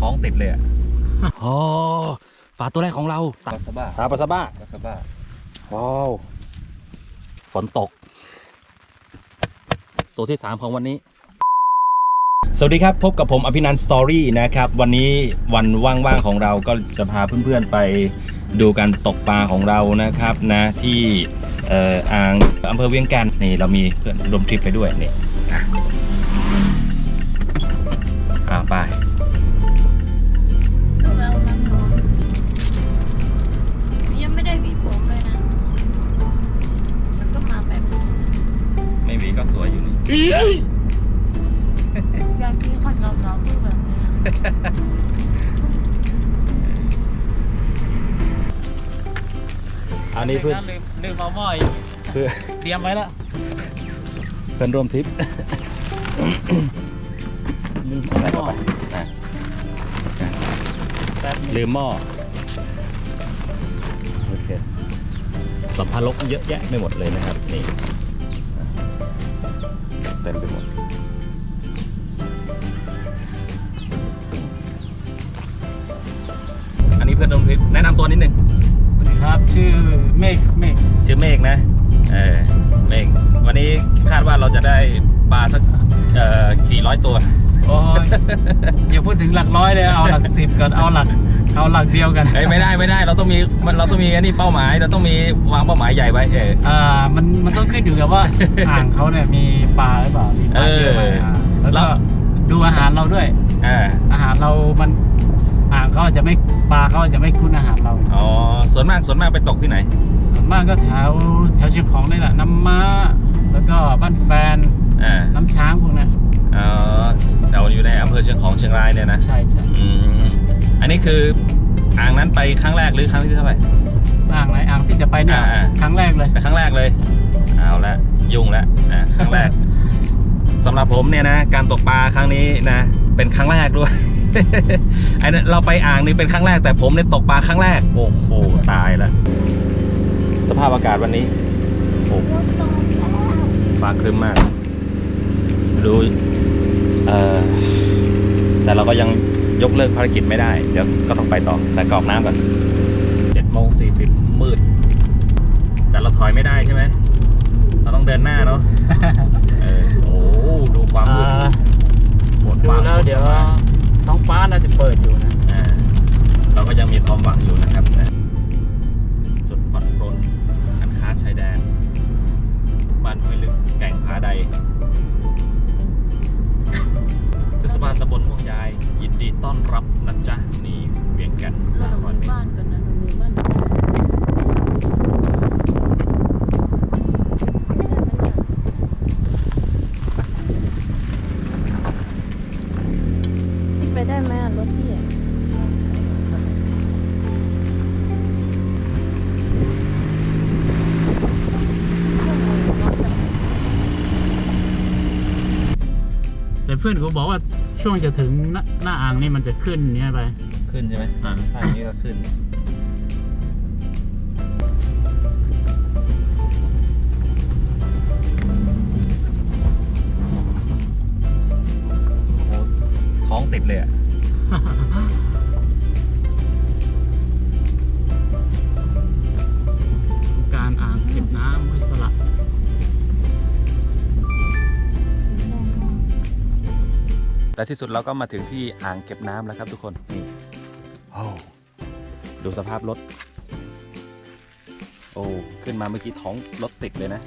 ท้องติดเลยอะอ๋อปลาตัวแรกของเราปลาสบ้าปลาปลาซาบ้าปลาสบ้าว้าวฝนตก ตัวที่ 3 ของวันนี้ สวัสดีครับ พบกับผมอภินันท์สตอรี่นะครับ วันนี้วันว่างๆของเราก็จะพาเพื่อนๆไปดูการตกปลาของเรานะครับนะที่เอ่ออ่างอำเภอเวียงกันนี่เรามีเพื่อนรวมทริปไปด้วยนี่อะอ่าไป อยู่นี่อยากกินคนเราเราพูดแบบนี้นะอันนี้เพื่อนลืมลืมเอาหม้อเพื่อนเตรียมไว้แล้วเพื่อนร่วมทริปลืมอะไรเอาหเข้าม้อไปอะแป๊บนึงลืมหม้อโอเคสัมภาระเยอะแยะไม่หมดเลยนะครับนี่ เต็มไปหมดอันนี้เพื่อนร่วมทริปแนะนำตัวนิดนึงสวัสดีครับชื่อเมฆเมฆชื่อเมฆนะเออเมฆวันนี้คาดว่าเราจะได้ปลาสักเอ่อกี่ร้อยตัว โอ้ยอย่าพูดถึงหลักร้อยเลยเอาหลักสิบก่อนเอาหลัก เอาหลักเดียวกันเอ้ยไม่ได้ไม่ได้เราต้องมีมันเราต้องมีอันนี้เป้าหมายเราต้องมีวางเป้าหมายใหญ่ไว้เอออ่ามันมันต้องขึ้นอยู่กับว่าอ่างเขาเนี่ยมีปลาหรือเปล่ามีปลาเยอะไหมเอออ่าแล้วแล้ก็วดูอาหารเราด้วยอ่าอาหารเรามันอ่างเขาอาจจะไม่ปลาเขาอาจจะไม่คุ้นอาหารเราอ๋อส่วนมากส่วนมากไปตกที่ไหน ส่วนมากก็แถวแถวเชียงของนี่แหละน้ำม้า แล้วก็บ้านแฟนอ่าน้ำช้างพวกนั้นเออเราอยู่ในอำเภอเชียงของเชียงรายเนี่ยนะใช่ใช่อืมอันนี้คืออ่างนั้นไปครั้งแรกหรือครั้งที่เท่าไหร่ อ่างไหนอ่างที่จะไปเนี่ยอ่าๆครั้งแรกเลยไปครั้งแรกเลยเอาละยุ่งละอ่าครั้งแรกสำหรับผมเนี่ยนะการตกปลาครั้งนี้นะเป็นครั้งแรกด้วยไอ้นั่นเราไปอ่างนี่เป็นครั้งแรกแต่ผมเนี่ยตกปลาครั้งแรกโอ้โหตายแล้วสภาพอากาศวันนี้โอ้โหรถตรงแล้วฟ้าครึ้มมาก ดู เอ่อแต่เราก็ยังยกเลิกภารกิจไม่ได้ เดี๋ยวก็ต้องไปต่อ แต่กรอกน้ำก่อนเจ็ดโมงสี่สิบมืด แต่เราถอยไม่ได้ใช่ไหม เราต้องเดินหน้าเนาะเออโอ้โหดูความมืดอ่าปวดดูฟ้าแล้วเดี๋ยวท้องฟ้าน่าจะเปิดอยู่นะ อ่าเราก็ยังมีความหวังอยู่นะครับนะจุดผ่อนปรนการค้าชายแดน บ้านห้วยลึกแก่งผาใดเทศบาลตำบลม่วงยาย ยินดีต้อนรับนะจ๊ะนี่เวียงกันสามร้อยเมตรบ้านกันนะหนูมีบ้าน เพื่อนเขาบอกว่าช่วงจะถึงหน้าหน้าอ่างนี่มันจะขึ้นเนี่ยไป ขึ้นใช่ไหมอ่า ทางนี้ก็ขึ้น โอ้ท้องติดเลยอะ การอ่างเก็บน้ำห้วยสละ และที่สุดเราก็มาถึงที่อ่างเก็บน้ำแล้วครับทุกคนนี่โอ้ดูสภาพรถ โอ้ขึ้นมาเมื่อกี้ท้องรถติดเลยนะ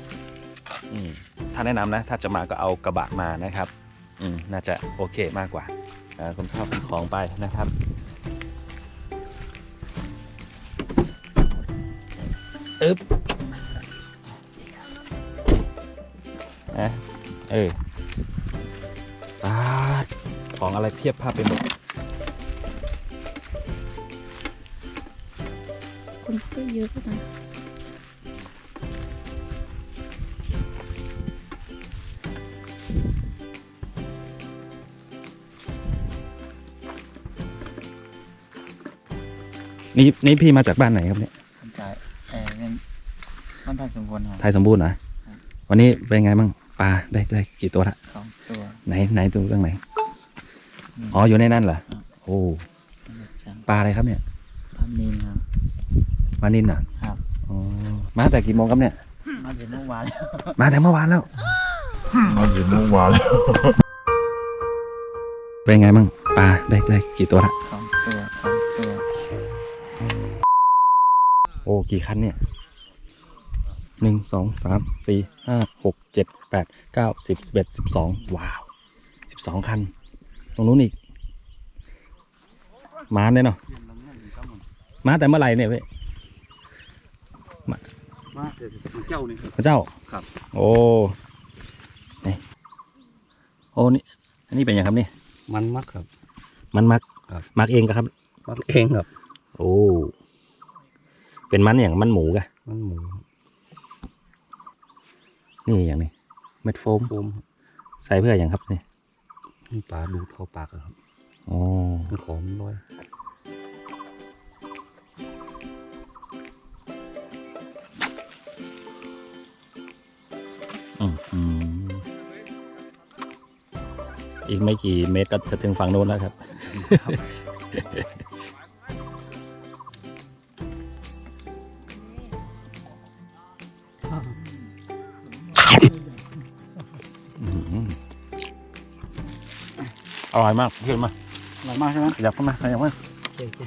อืมถ้าแนะนำนะ ถ้าจะมาก็เอากระบะมานะครับอืมน่าจะโอเคมากกว่าเอ่อคนข้าวคนของไปนะครับอึ๊บนะเออปาด ของอะไรเพียบภาพไปหมดคนก็เยอะนะนี่นี่พี่มาจากบ้านไหนครับเนี่ยผมจ่ายเออเป็นบ้านไทยสมบูรณ์ครับไทยสมบูรณ์เหรอวันนี้เป็นไงบ้างปลาได้ได้กี่ตัวละสองตัวไหนไหนตัวเรื่องไหน อ๋ออยู่ในนั่นเหรอโหอ้ช่างปลาอะไรครับเนี่ยพันนินครับปลานินเหรอะครับอ๋อมาแต่กี่โมงครับเนี่ย มาถึงเมื่อวานแล้วมาแต่เมื่อวานแล้วมาถึงเมื่อวานแล้วเป็นไงบ้างปลาได้ได้กี่ตัวละสองตัวสองตัวโอ้กี่คันเนี่ยหนึ่งสองสามสี่ห้าหกเจ็ดแปดเก้าสิบสิบเอ็ดสิบสองว้าวสิบสองคันต รงนู้นอีกมาเนี่ยเนาะมาแต่เมื่อไหร่เนี่ยเว้ยมาเจ้านี่พระเจ้าครับ โอ้นี่โอ้นี่อันนี้เป็นยังครับนี่มันมักครับ มันมักครับมักเองก็ครับมักเองครับ โอ้เป็นมันอย่างมันหมูกะมันหมูนี่อย่างนี้เม็ดโฟมโฟมใส่เพื่ออย่างครับนี่ให้ ปลาดูดเข้าปากอะครับอ๋อมันขอมนลอยอืมอืมอีกไม่กี่เมตรก็จะถึงฝั่งโน้นแล้วครับ ร่อยมากเพื่อนมาอร่อยมากใช่ไหมขยับเข้ามาขยับเข้ามาโอเคโอเค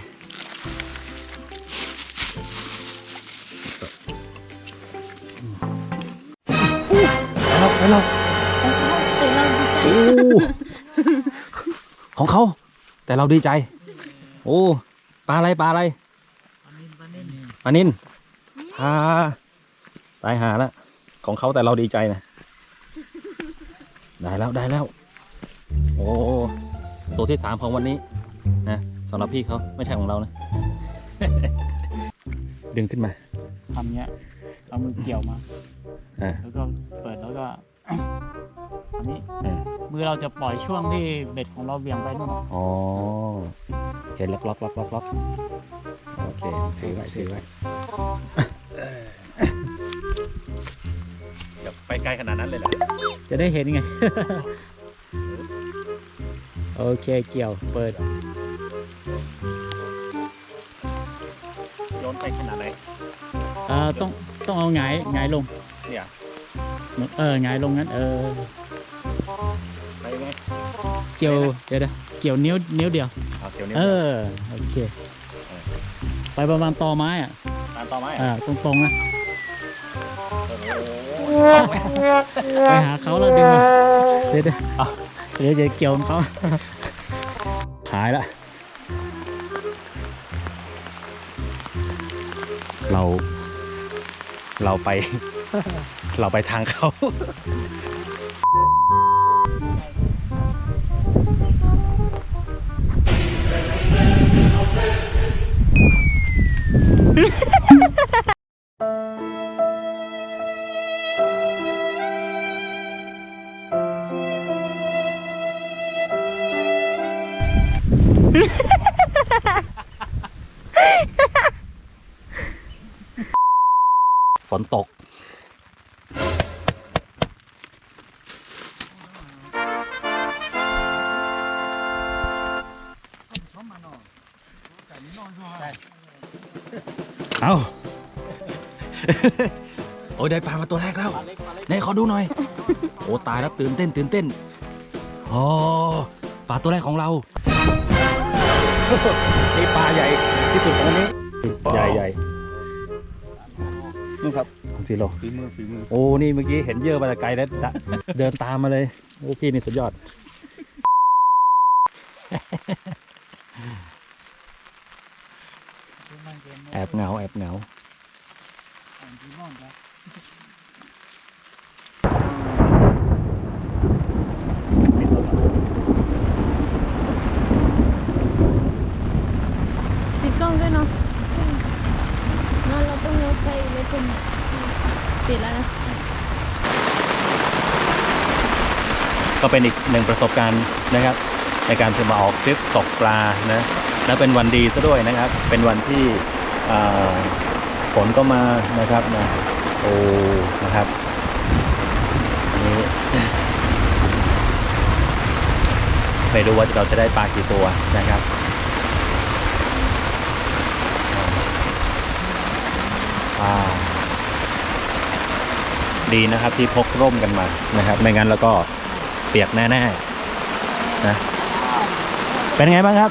ไปเราตื่นเราดีใจโอ้ของเขา แต่เราดีใจ โอ้ปลาอะไรปลาอะไรปลานินปลานินอ่าตายหาแล้วของเขาแต่เราดีใจนะ ได้แล้วได้แล้ว โอ้ตัวที่สามของวันนี้นะสำหรับพี่เขาไม่ใช่ของเรานะ ดึงขึ้นมาทำเนี้ยเอามือเกี่ยวมาอ่าแล้วก็เปิดแล้วก็อันนี้อืมมือเราจะปล่อยช่วงที่เบ็ดของเราเบี่ยงไปนู่นอ๋อโอเคล็อกล็อกล็อกล็อกล็อกโอเคถือไว้ถือไว้เดี๋ยวไปไกลขนาดนั้นเลยเหรอจะได้เห็นไง โอเคเกี่ยวเปิดโยนไปขนาดไหนอ่าต้องต้องเอาหงายหงายลง เนี่ยเออหงายลงงั้น เออไปไงเกี่ยวเดี๋ยวเดี๋ยวเกี่ยวนิ้วนิ้วเดียวเอาเกี่ยวนี้เออโอเค ไปประมาณตอไม้อะตามต่อไหมอ่าตรงๆนะโอ้โหไปหาเขาแล้วดึงมาเดี๋ยวเดี๋ยว เดี๋ยวจะเกี่ยวของเขาหายละเรา เราไป เราไปทางเขา เอา โอ้ยได้ปลามาตัวแรกแล้วไหนขอดูหน่อย โอ้ตายแล้วตื่นเต้นตื่นเต้นโอ้ปลาตัวแรกของเรา นี่ปลาใหญ่ที่สุดของวันนี้ ใหญ่ใหญ่นี่ครับของซีโร่ฝีมือฝีมือ โอ้ นี่เมื่อกี้เห็นเยอะมาแต่ไกลแล้วตะเดินตามมาเลย โอ้พี่นี่สุดยอด แอบเหงา แอบเหงาปิดกล้องด้วยเนาะงั้นเราต้องลดไปเลยคุณปิดแล้วนะก็เป็นอีกหนึ่งประสบการณ์นะครับ ในการที่มาออกทริปตกปลานะและเป็นวันดีซะด้วยนะครับ เป็นวันที่อ่า ฝนก็มานะครับนะโอ้นะครับนี่ไม่รู้ว่าเราจะได้ปลากี่ตัวนะครับดีนะครับที่พกร่มกันมานะครับ ไม่งั้นเราก็เปียกแน่ๆนะเป็นไงบ้างครับ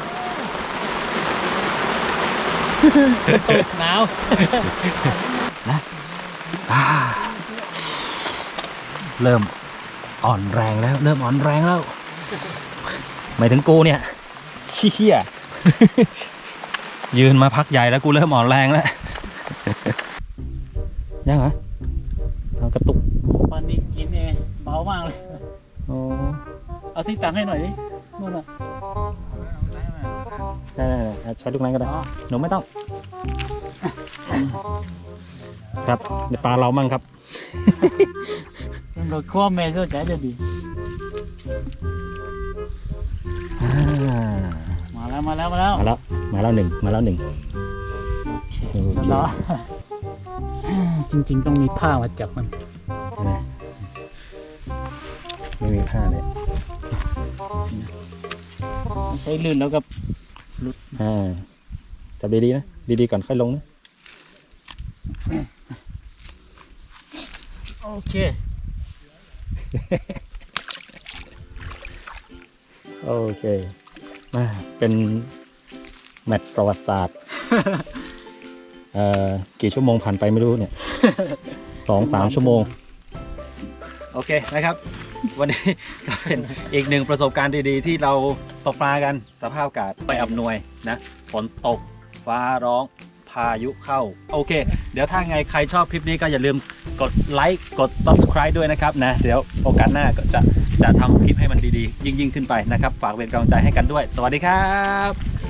หนาวอ่าเริ่มอ่อนแรงแล้ว เริ่มอ่อนแรงแล้ว หมายถึงกูเนี่ยขี้เหี้ยยืนมาพักใหญ่แล้วกูเริ่มอ่อนแรงแล้ว ยังเหรอเอากระตุกวันนี้กินเองเบามากเลยอ๋อเอาที่ตังให้หน่อยดิ ใช้ลูกนั้นก็ได้อ๋อหนูไม่ต้อง ครับในปลาเรามั่งครับมันโดนคว้าเมย์เข้าใจเดี๋ยวดีอ่ามาแล้วมาแล้วมาแล้วมาแล้ว มาแล้วหนึ่ง มาแล้วหนึ่งโอเคโอเคแล้วเนาะจริง ๆ ต้องมีผ้ามาจับมัน ใช่ไหมไม่มีผ้าเลยไม่ใช้ลื่นแล้วก็ อ่าจับดีๆนะ ดีๆก่อนค่อยลงนะ โอเค โอเคมาเป็นแมตช์ประวัติศาสตร์ เอ่อ กี่ชั่วโมงผ่านไปไม่รู้เนี่ย สองสามชั่วโมง โอเคนะครับ วันนี้ก็เป็นอีกหนึ่งประสบการณ์ดีๆ ที่เราตกปลากันสภาพอากาศไปอำนวยนะฝนตกฟ้าร้องพายุเข้า โอเค เดี๋ยวถ้าไงใครชอบคลิปนี้ก็อย่าลืมกดไลค์กด subscribe ด้วยนะครับนะ เดี๋ยวโอกาสหน้าก็จะจะทำคลิปให้มันดีๆ ยิ่งๆ ขึ้นไปนะครับ ฝากเป็นกำลังใจให้กันด้วย สวัสดีครับ